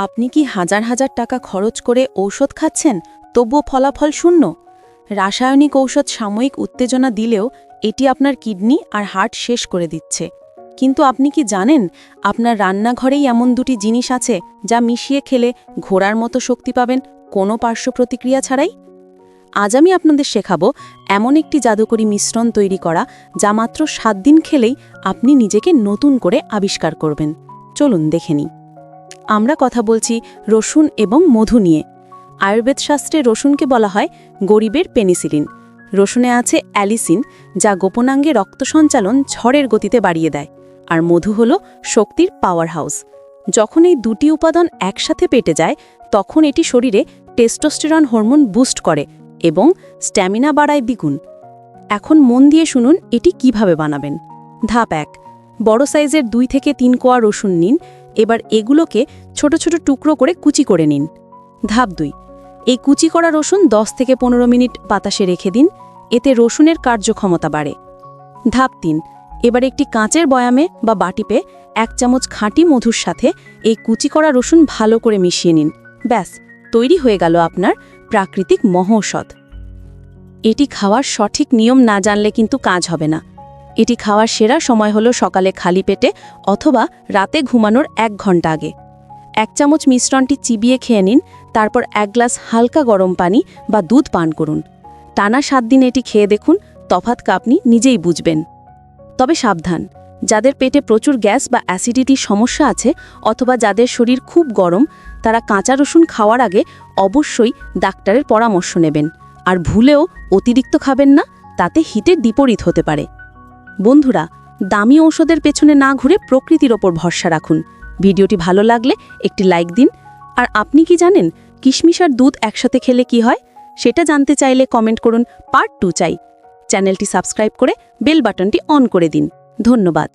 আপনি কি হাজার হাজার টাকা খরচ করে ঔষধ খাচ্ছেন? তবুও ফলাফল শূন্য। রাসায়নিক ঔষধ সাময়িক উত্তেজনা দিলেও এটি আপনার কিডনি আর হার্ট শেষ করে দিচ্ছে। কিন্তু আপনি কি জানেন, আপনার রান্নাঘরেই এমন দুটি জিনিস আছে যা মিশিয়ে খেলে ঘোড়ার মতো শক্তি পাবেন কোনো পার্শ্ব প্রতিক্রিয়া ছাড়াই? আজ আমি আপনাদের শেখাবো এমন একটি জাদুকরী মিশ্রণ তৈরি করা যা মাত্র সাত দিন খেলেই আপনি নিজেকে নতুন করে আবিষ্কার করবেন। চলুন দেখে নিই। আমরা কথা বলছি রসুন এবং মধু নিয়ে। আয়ুর্বেদ শাস্ত্রে রসুনকে বলা হয় গরিবের পেনিসিলিন। রসুনে আছে অ্যালিসিন, যা গোপনাঙ্গে রক্ত সঞ্চালন ঝড়ের গতিতে বাড়িয়ে দেয়, আর মধু হল শক্তির পাওয়ার হাউস যখন এই দুটি উপাদান একসাথে পেটে যায়, তখন এটি শরীরে টেস্টোস্টেরন হরমোন বুস্ট করে এবং স্ট্যামিনা বাড়ায় দ্বিগুণ। এখন মন দিয়ে শুনুন এটি কীভাবে বানাবেন। ধাপ এক, বড় সাইজের দুই থেকে তিন কোয়া রসুন নিন। এবার এগুলোকে ছোট ছোট টুকরো করে কুচি করে নিন। ধাপ দুই। এই কুচি করা রসুন 10 থেকে পনেরো মিনিট বাতাসে রেখে দিন, এতে রসুনের কার্যক্ষমতা বাড়ে। ধাপ তিন। এবার একটি কাঁচের বয়ামে বা বাটিপে এক চামচ খাঁটি মধুর সাথে এই কুচি করা রসুন ভালো করে মিশিয়ে নিন। ব্যাস, তৈরি হয়ে গেল আপনার প্রাকৃতিক মহৌষধ। এটি খাওয়ার সঠিক নিয়ম না জানলে কিন্তু কাজ হবে না। এটি খাওয়ার সেরা সময় হলো সকালে খালি পেটে অথবা রাতে ঘুমানোর এক ঘণ্টা আগে। এক চামচ মিশ্রণটি চিবিয়ে খেয়ে নিন, তারপর এক গ্লাস হালকা গরম পানি বা দুধ পান করুন। টানা সাত দিন এটি খেয়ে দেখুন, তফাৎ আপনি নিজেই বুঝবেন। তবে সাবধান, যাদের পেটে প্রচুর গ্যাস বা অ্যাসিডিটির সমস্যা আছে অথবা যাদের শরীর খুব গরম, তারা কাঁচা রসুন খাওয়ার আগে অবশ্যই ডাক্তারের পরামর্শ নেবেন। আর ভুলেও অতিরিক্ত খাবেন না, তাতে হিতের বিপরীত হতে পারে। বন্ধুরা, দামি ঔষধের পেছনে না ঘুরে প্রকৃতির ওপর ভরসা রাখুন। ভিডিওটি ভালো লাগলে একটি লাইক দিন। আর আপনি কি জানেন, কিশমিশ আর দুধ একসাথে খেলে কি হয়? সেটা জানতে চাইলে কমেন্ট করুন, পার্ট টু চাই। চ্যানেলটি সাবস্ক্রাইব করে বেল বাটনটি অন করে দিন। ধন্যবাদ।